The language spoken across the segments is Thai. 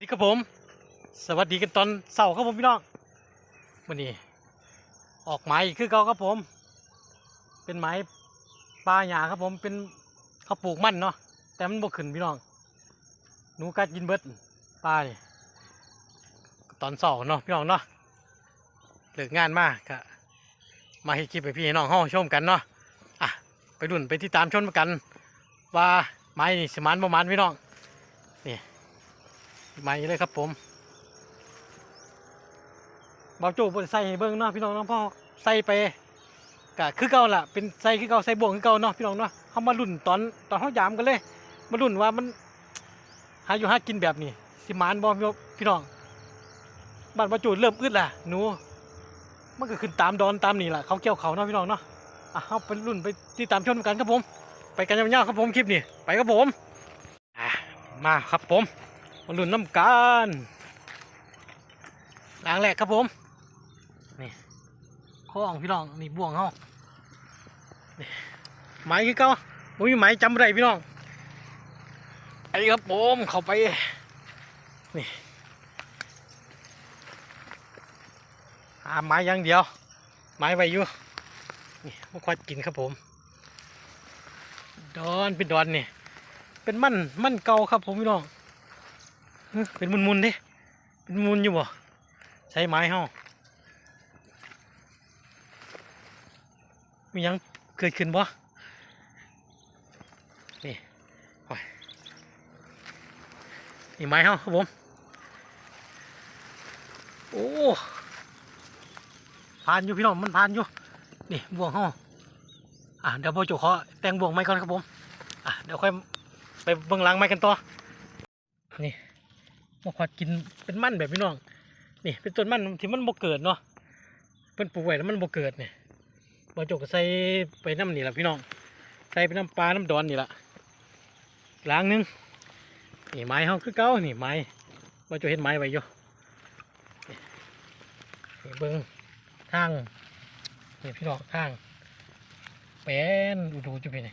นี่ครับผม สวัสดีกันตอนเสาร์ครับผมพี่น้องวันนี้ ออกไม้คือเก่าครับผม เป็นไม้ปลาหยาครับผมเป็นเขาปลูกมั่นเนาะแต่มันบกขึ้นพี่น้องหนูกัดกินเบิดปลาเนี่ยตอนเสาร์เนาะพี่น้องเนาะเลิกงานมากก็มาให้คลิปไปพี่น้องห้องชมกันเนาะอะไปดุนไปที่ตามชมกัน ว่าไม้นี่สมานประมาณพี่น้อง ใหม่เลยครับผมเบาโจ้บนใส่ให้เบิ้งเนาะพี่น้องเนาะพ่อใส่ไปกะคือเก่าล่ะเป็นใส่คือเก่าใส่บ่วงคือเก่าเนาะพี่น้องเนาะเขามาลุ่นตอนตอนเขายามกันเลยมาลุ่นว่ามันหาอยู่หากินแบบนี้สิมานบองพี่น้องบ้านเบาโจ้เริ่มอึดล่ะหนูมันก็ขึ้นตามดอนตามนี่ล่ะเขาเกี่ยวเขาเนาะพี่น้องเนาะอะเขาไปลุ่นไปที่ตามชมกันครับผม ไปกันยาวๆครับผมคลิปนี้ไปครับผมอะมาครับผม มาลุ้นน้ำกันล้างแรกครับผม นี่ข้องพี่น้องนี่บ่วงเขานี่ไม้คือเก่าบ่มีไม้จำไรพี่น้องไอ้ครับผมเข้าไป นี่หาไม้อย่างเดียว ไม้ไว้อยู่นี่มาควัดกินครับผม ดอนเป็นดอนนี่ เป็นมันมันเก่าครับผมพี่น้อง เป็นมุนมุนๆดิเป็นมุนอยู่บ่ใช้ไม้เฮามียังเกิดขึ้นบ่นี่โอ้ยนี่ไม้เฮาครับผมโอ้ผ่านอยู่พี่น้องมันผ่านอยู่นี่บ่วงเฮาอะเดี๋ยวพ่อโจขอแต่งบ่วงไม้ก่อนครับผมอะเดี๋ยวค่อยไปเบิ่งหลังไม้กันต่อนี่ มาขวัดกินเป็นมันแบบพี่น้อง นี่เป็นต้นมันที่มันบ่เกิดเนาะเป็นปลูกไว้แล้วมันบ่เกิดเนี่ยบ่จกใส่ไปน้ำนี่แหละพี่น้องใส่ไปน้ำปลาน้ำดอนนี่แหละล้างหนึงนี่ไม้เฮาคือเก่านี่ไม้บ่จกเห็นไม้ไว้อยู่นี่เบิ่งทางนี่พี่น้องทางแป้นดูดูจะเป็นไง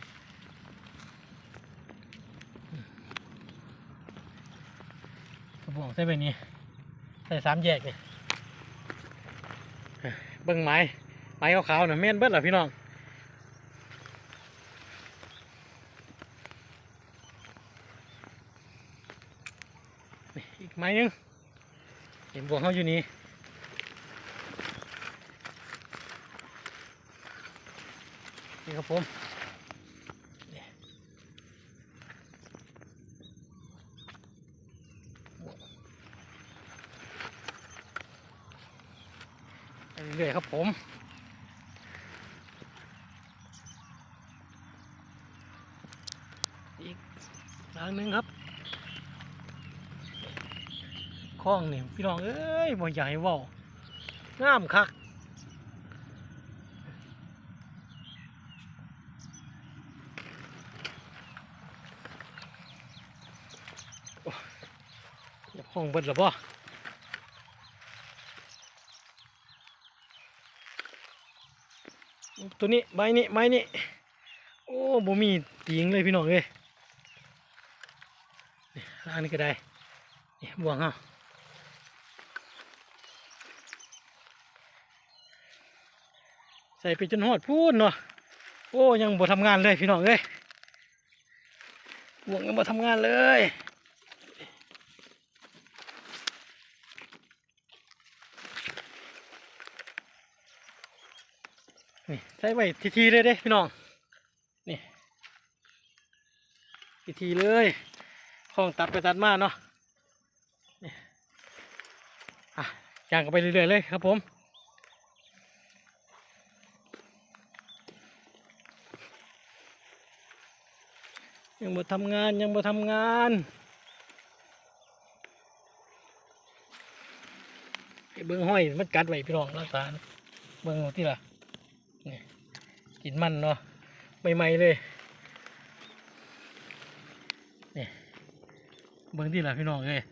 กระ บอกใส่ไปนี่ใส่สามแยกนี่เบิ้งไม้ไม้ขาวๆน่ะแม่นเบิ้ดเหรอพี่น้องอีกไม้หนึงเห็นบวงเขาอยู่นี่นี่ครับผม เรื่อยๆครับผมอีกหลังหนึงครับคล้องนี่พี่น้องเอ้ยบ่ใหญ่ว้างามคักโอ้อย่าคล้องเบิดหรอบ่ ตัวนี้ใบนี้ไม้นี้โอ้บ่มีตีงเลยพี่น้องเอ้ยนี่ล่างนี้ก็ได้นี่บ่วงเฮาใส่ไปจนหอดพูนเนาะโอ้ยังบ่ทำงานเลยพี่น้องเอ้ยบ่วงยังบ่ทำงานเลย นี่ใส่ไว้ทีๆเลยเด้พี่น้อง นี่ทีๆเลยคล้องตัดไปตัดมาเนาะนี่อะย่างกันไปเรื่อยๆเลยครับผมยังบ่ทำงานยังบ่ทำงานเบิ้งห้อยมันกัดไว้พี่น้องรักษาเบิ้งเอาที่ละ กินมันเนาะใหม่ๆเลยนี่เบิ้งที่ละพี่น้องเลย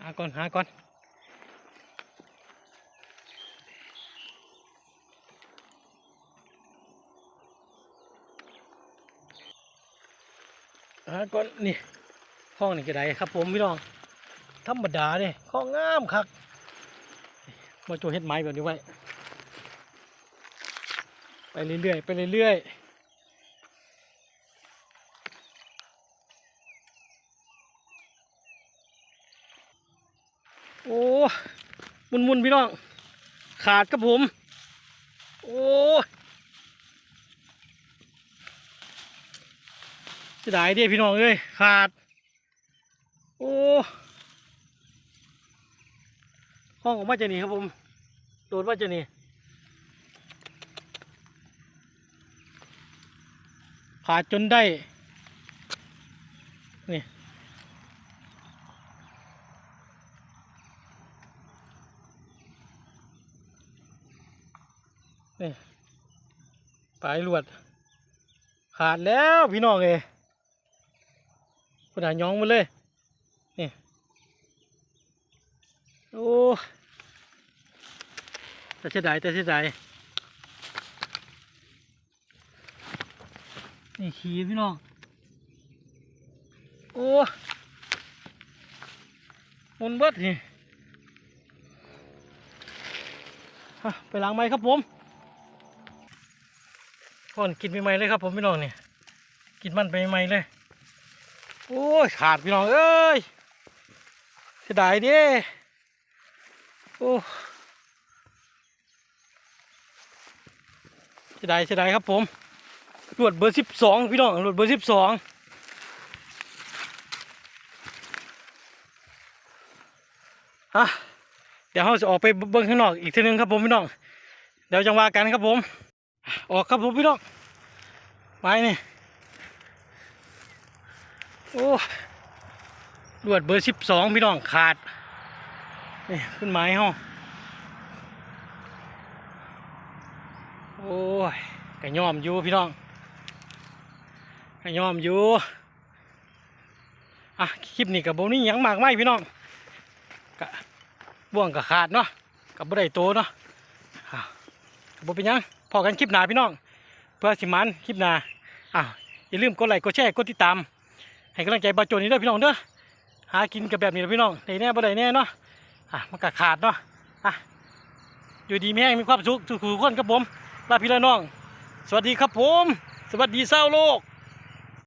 หาก่อนหาก่อนหาก่อนนี่ ห้องนี่ก็ได้ครับ ผมพี่น้องธรรมดาเนี่ยห้องงามครับมาโจเฮ็ดไม้แบบนี้ไว้ ไปเรื่อยๆไปเรื่อยๆโอ้มุนมุนๆพี่น้อง ขาดครับผม โอ้จะได้ด้พี่น้องเอ้ยขาด โอ้ ห้องออกมาจะนี่ครับผม โดดมาจะนี่ขาดจนได้ นี่นี่ปลายลวด ขาดแล้วพี่น้องเอ้ยคุณหาย้องมาเลย นี่ โอ้แต่เสียดายแต่เสียดายนี่ขี่พี่น้อง โอ้มุนเบิดนี่ไปล้างไม้ครับผมก่อนกินใหม่เลยครับผมพี่น้องเนี่ยกินมันไปใหม่เลย โอ้ยขาดพี่น้องเอ้ยเสียดายเดิโอ้เสียดายเสียดายครับผมรวดเบอร์สิบสองพี่น้องรวดเบอร์สิบสองฮะเดี๋ยวเราจะออกไปเบิ้งข้างนอกอีกทีหนึงครับผมพี่น้อง เดี๋ยวจังหว่ากันครับผม ออกครับผมพี่น้องไปนี่โอ้รวดเบอร์สิบสองพี่น้องขาด นี่ขึ้นไม้ห้องโอ้ยกระย่อมอยู่พี่น้องกระย่อมอยู่อะคลิปนี้กับโบนี่ยังมากไหมพี่น้องกะบ่วงกับขาดเนาะกับบ่ได้โตเนาะอะกับบ่เป็นยังพอกันคลิปหนาพี่น้อง เพื่อสิมันคลิปหนาอะอย่าลืมกดไลค์กดแชร์กดติดตามให้กำลังใจบาโจนี่ด้วยพี่น้องเด้อหากินกับแบบนี้นะพี่น้องได้แน่บ่ได้แน่เนาะ อะมันก็ขาดเนาะอะอยู่ดีแม่งมีความสุขทุกคนครับผมลาพี่ละน้อง สวัสดีครับผม สวัสดีเศร้าโลก